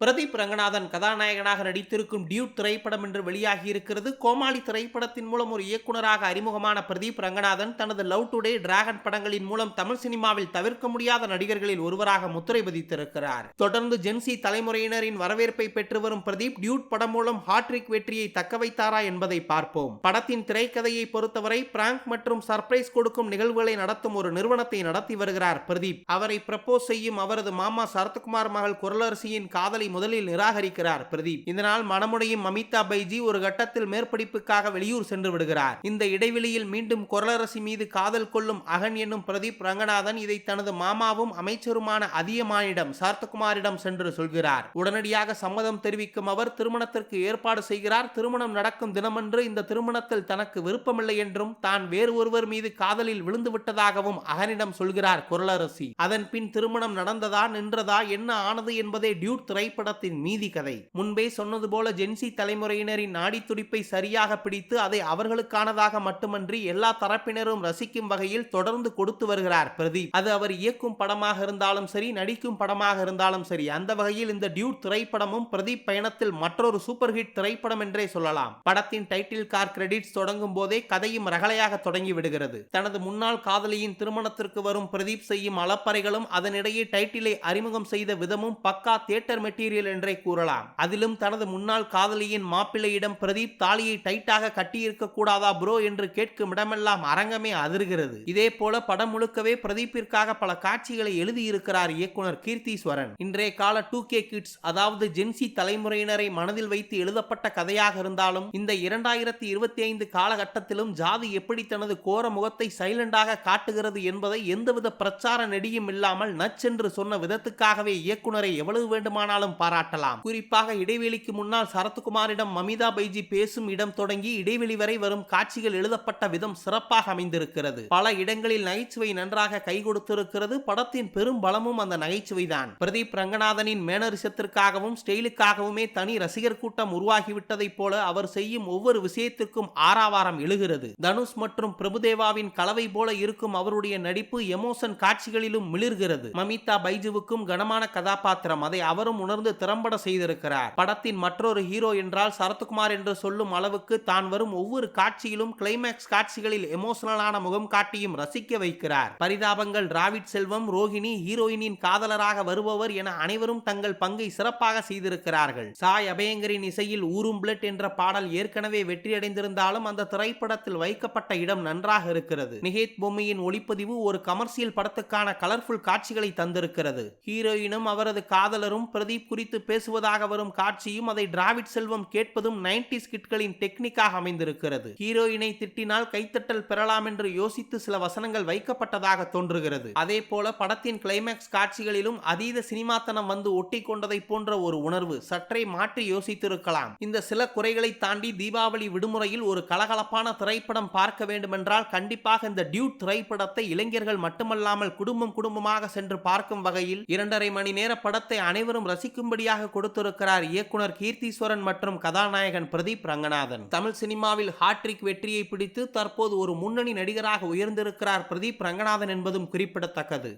பிரதீப் ரங்கநாதன் கதாநாயகனாக நடித்திருக்கும் டியூட் திரைப்படம் என்று வெளியாகி இருக்கிறது கோமாளி திரைப்படத்தின் மூலம் ஒரு இயக்குனராக அறிமுகமான பிரதீப் ரங்கநாதன் தனது லவ் டுடே டிராகன் படங்களின் மூலம் தமிழ் சினிமாவில் தவிர்க்க முடியாத நடிகர்களில் ஒருவராக முத்திரை பதித்திருக்கிறார் தொடர்ந்து ஜென்சி தலைமுறையினரின் வரவேற்பை பெற்று வரும் பிரதீப் டியூட் படம் மூலம் ஹாட்ரிக் வெற்றியை தக்க வைத்தாரா என்பதை பார்ப்போம். படத்தின் திரைக்கதையை பொறுத்தவரை பிராங்க் மற்றும் சர்ப்ரைஸ் கொடுக்கும் நிகழ்வுகளை நடத்தும் ஒரு நிறுவனத்தை நடத்தி வருகிறார் பிரதீப். அவரை ப்ரப்போஸ் செய்யும் அவரது மாமா சரத்குமார் மகள் குரலரசியின் காதலை முதலில் நிராகரிக்கிறார் பிரதீப். இதனால் மனமுடையும் மமிதா பைஜி ஒரு கட்டத்தில் மேற்படிப்புக்காக வெளியூர் சென்று விடுகிறார். இந்த இடைவெளியில் மீண்டும் குரலரசி மீது காதல் கொள்ளும் அகன் என்னும் பிரதீப் ரங்கநாதன் இதை தனது மாமாவும் அமைச்சருமான அதியமானிடம் சார்த்தகுமாரிடம் சென்று சொல்கிறார். உடனடியாக சம்மதம் தெரிவிக்கும் அவர் திருமணத்திற்கு ஏற்பாடு செய்கிறார். திருமணம் நடக்கும் தினமன்று இந்த திருமணத்தில் தனக்கு விருப்பமில்லை என்றும் தான் வேறு ஒருவர் மீது காதலில் விழுந்து விட்டதாகவும் அகனிடம் சொல்கிறார் குரலரசி. அதன் பின் திருமணம் நடந்ததா நின்றதா என்ன ஆனது என்பதை டியூட் திரைப்படத்தின் மீதி கதை. முன்பே சொன்னது போல ஜென்சி தலைமுறையினரின் நாடித்துடிப்பை சரியாக பிடித்து அதை அவர்களுக்கானதாக மட்டுமன்றி எல்லா தரப்பினரும் ரசிக்கும் வகையில் தொடர்ந்து கொடுத்து வருகிறார் பிரதீப். அது அவர் இயக்கும் படமாக இருந்தாலும் சரி நடிக்கும் படமாக இருந்தாலும் சரி அந்த வகையில் இந்த டியூ திரைப்படமும் பிரதீப் பயணத்தில் மற்றொரு சூப்பர் ஹிட் திரைப்படம் என்றே சொல்லலாம். படத்தின் டைட்டில் கார் கிரெடிட்ஸ் தொடங்கும் போதே கதையும் ரகலையாக தொடங்கி விடுகிறது. தனது முன்னாள் காதலியின் திருமணத்திற்கு வரும் பிரதீப் செய்யும் அளப்பறைகளும் அதனிடையே டைட்டிலை அறிமுகம் செய்த விதமும் பக்கா தியேட்டர் மெட்டீரியல் என்றே கூறலாம். அதிலும் தனது முன்னாள் காதலியின் மாப்பிள்ளையிடம் பிரதீப் தாலியை டைட்டாக கட்டியிருக்க கூடாதா ப்ரோ என்று கேட்கும் இடமெல்லாம் அரங்கமே அதிர்கிறது. இதே போல படம் முழுக்கவே பிரதீப்பிற்காக பல காட்சிகளை எழுதியிருக்கிறார் இயக்குனர் கீர்த்தீஸ்வரன். இன்றைய கால டூ கே கிட்ஸ் அதாவது ஜென்சி தலைமுறையினரை மனதில் வைத்து எழுதப்பட்ட கதையாக இருந்தாலும் இந்த இரண்டாயிரத்தி இருபத்தி ஐந்து காலகட்டத்திலும் ஜாதி எப்படி தனது கோர முகத்தை சைலண்டாக காட்டுகிறது என்பதை எந்தவித பிரச்சார நெடியும் இல்லாமல் நச்சென்று சொன்ன விதத்துக்காகவே இயக்குனரை எவ்வளவு வேண்டுமானாலும் பாராட்டலாம். குறிப்பாக இடைவெளிக்கு முன்னால் சரத்குமாரிடம் மமிதா பைஜி பேசும் இடம் தொடங்கி இடைவெளி வரை வரும் காட்சிகள் எழுதப்பட்ட விதம் சிறப்பாக அமைந்திருக்கிறது. பல இடங்களில் நகைச்சுவை நன்றாக கை கொடுத்திருக்கிறது. படத்தின் பெரும் பலமும் அந்த நகைச்சுவைதான். பிரதீப் ரங்கநாதனின் மேனரிசத்திற்காகவும் ஸ்டைலுக்காகவுமே தனி ரசிகர் கூட்டம் உருவாகிவிட்டதைப் போல அவர் செய்யும் ஒவ்வொரு விஷயத்திற்கும் ஆறாவாரம் எழுகிறது. தனுஷ் மற்றும் பிரபுதேவாவின் கலவை போல இருக்கும் அவருடைய நடிப்பு எமோஷன் காட்சிகளிலும் மிளிர்கிறது. மமிதா பைஜுவுக்கும் கனமான கதாபாத்திரம். அதை அவரும் உணர்ந்து திறம்பட செய்திருக்கிறார். படத்தின் மற்றொரு ஹீரோ என்றால் சரத்குமார் என்று சொல்லும் அளவுக்கு தான் வரும் ஒவ்வொரு காட்சியிலும் கிளைமேக்ஸ் காட்சிகளில் எமோஷனலான முகம் காட்டியும் ரசிக்க வைக்கிறார். பரிதாபங்கள் டிராவிட் செல்வம் ரோஹிணி ஹீரோயினின் காதலராக வருபவர் என அனைவரும் தங்கள் பங்கை சிறப்பாக செய்திருக்கிறார்கள். சாய் அபயங்கரின் இசையில் ஊரும் பிளட் என்ற பாடல் ஏற்கனவே வெற்றியடைந்திருந்தாலும் அந்த திரைப்படத்தில் வைக்கப்பட்ட இடம் நன்றாக இருக்கிறது. நிகேத் பொம்மையின் ஒளிப்பதிவு ஒரு கமர்சியல் படத்துக்கான கலர்ஃபுல் காட்சிகளை தந்திருக்கிறது. ஹீரோயினும் அவரது காதலரும் பிரதீப் குறித்து பேசுவதாக வரும் காட்சியும் அதை டிராவிட் செல்வம் கேட்பதும் நைன்டி ஸ்கிட்களின் டெக்னிக்காக அமைந்திருக்கிறது. ஹீரோயினை திட்டினால் கைத்தட்டல் பெறலாம் என்று யோசித்து சில வசனங்கள் வைக்கப்பட்டதாக தோன்றுகிறது. அதே போல படத்தின் கிளைமேக்ஸ் காட்சிகளிலும் அதீத சினிமாத்தனம் வந்து ஒட்டி கொண்டதை போன்ற ஒரு உணர்வு சற்றே மாற்றி யோசித்திருக்கலாம். இந்த சில குறைகளை தாண்டி தீபாவளி விடுமுறையில் ஒரு கலகலப்பான திரைப்படம் பார்க்க வேண்டுமென்றால் கண்டிப்பாக இந்த டியூட் திரைப்படத்தை இளைஞர்கள் மட்டுமல்லாமல் குடும்பம் குடும்பமாக சென்று பார்க்கும் வகையில் இரண்டரை மணி நேர படத்தை அனைவரும் ரசிக்கும் ரசிக்கும்படியாக கொடுத்திருக்கிறார் இயக்குனர் கீர்த்தீஸ்வரன் மற்றும் கதாநாயகன் பிரதீப் ரங்கநாதன். தமிழ் சினிமாவில் ஹாட்ரிக் வெற்றியை பிடித்து தற்போது ஒரு முன்னணி நடிகராக உயர்ந்திருக்கிறார் பிரதீப் ரங்கநாதன் என்பதும் குறிப்பிடத்தக்கது.